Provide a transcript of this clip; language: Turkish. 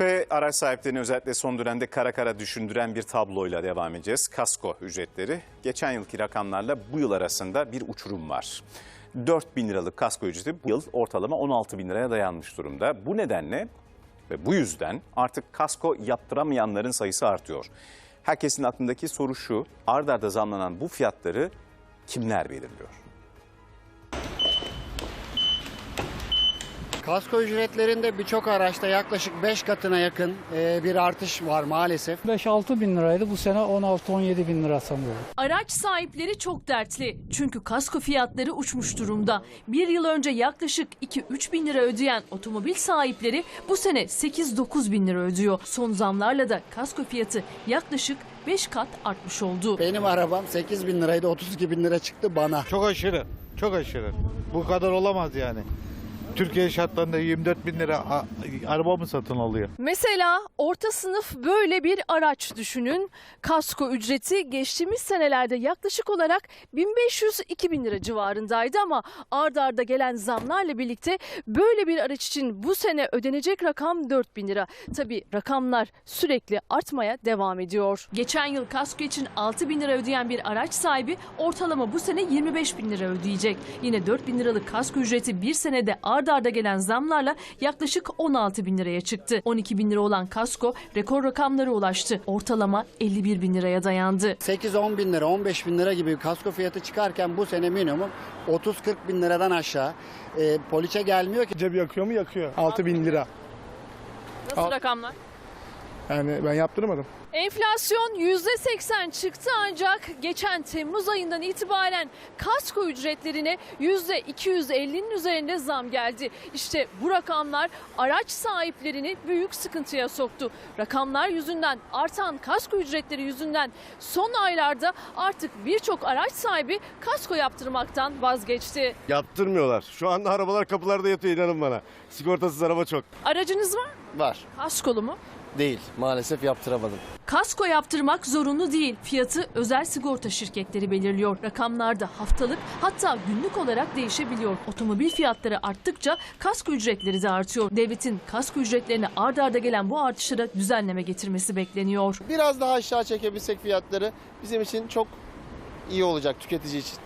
Ve araç sahiplerini özellikle son dönemde kara kara düşündüren bir tabloyla devam edeceğiz. Kasko ücretleri. Geçen yılki rakamlarla bu yıl arasında bir uçurum var. 4 bin liralık kasko ücreti bu yıl ortalama 16 bin liraya dayanmış durumda. Bu nedenle ve bu yüzden artık kasko yaptıramayanların sayısı artıyor. Herkesin aklındaki soru şu, ard arda zamlanan bu fiyatları kimler belirliyor? Kasko ücretlerinde birçok araçta yaklaşık 5 katına yakın e, bir artış var maalesef. 5-6 bin liraydı bu sene 16-17 bin lira sanıyorum. Araç sahipleri çok dertli. Çünkü kasko fiyatları uçmuş durumda. Bir yıl önce yaklaşık 2-3 bin lira ödeyen otomobil sahipleri bu sene 8-9 bin lira ödüyor. Son zamlarla da kasko fiyatı yaklaşık 5 kat artmış oldu. Benim arabam 8 bin liraydı 32 bin lira çıktı bana. Çok aşırı, çok aşırı. Bu kadar olamaz yani. Türkiye şartlarında 24 bin lira araba mı satın alıyor? Mesela orta sınıf böyle bir araç düşünün. Kasko ücreti geçtiğimiz senelerde yaklaşık olarak 1500-2000 lira civarındaydı ama ard arda gelen zamlarla birlikte böyle bir araç için bu sene ödenecek rakam 4000 lira. Tabi rakamlar sürekli artmaya devam ediyor. Geçen yıl kasko için 6000 lira ödeyen bir araç sahibi ortalama bu sene 25 bin lira ödeyecek. Yine 4000 liralık kasko ücreti bir senede ard arda gelen zamlarla yaklaşık 16 bin liraya çıktı. 12 bin lira olan kasko rekor rakamlara ulaştı. Ortalama 51 bin liraya dayandı. 8-10 bin lira 15 bin lira gibi kasko fiyatı çıkarken bu sene minimum 30-40 bin liradan aşağı e, poliçe gelmiyor ki. Cep yakıyor mu? Yakıyor. 6 bin lira. Nasıl Al. rakamlar? Yani ben yaptırmadım. Enflasyon %80 çıktı ancak geçen Temmuz ayından itibaren kasko ücretlerine %250'nin üzerinde zam geldi. İşte bu rakamlar araç sahiplerini büyük sıkıntıya soktu. Rakamlar yüzünden artan kasko ücretleri yüzünden son aylarda artık birçok araç sahibi kasko yaptırmaktan vazgeçti. Yaptırmıyorlar. Şu anda arabalar kapılarda yatıyor inanın bana. Sigortasız araba çok. Aracınız var mı? Var. Kaskolu mu? Değil. Maalesef yaptıramadım. Kasko yaptırmak zorunlu değil. Fiyatı özel sigorta şirketleri belirliyor. Rakamlar da haftalık hatta günlük olarak değişebiliyor. Otomobil fiyatları arttıkça kasko ücretleri de artıyor. Devletin kasko ücretlerine ard arda gelen bu artışlara düzenleme getirmesi bekleniyor. Biraz daha aşağı çekebilsek fiyatları bizim için çok iyi olacak tüketici için.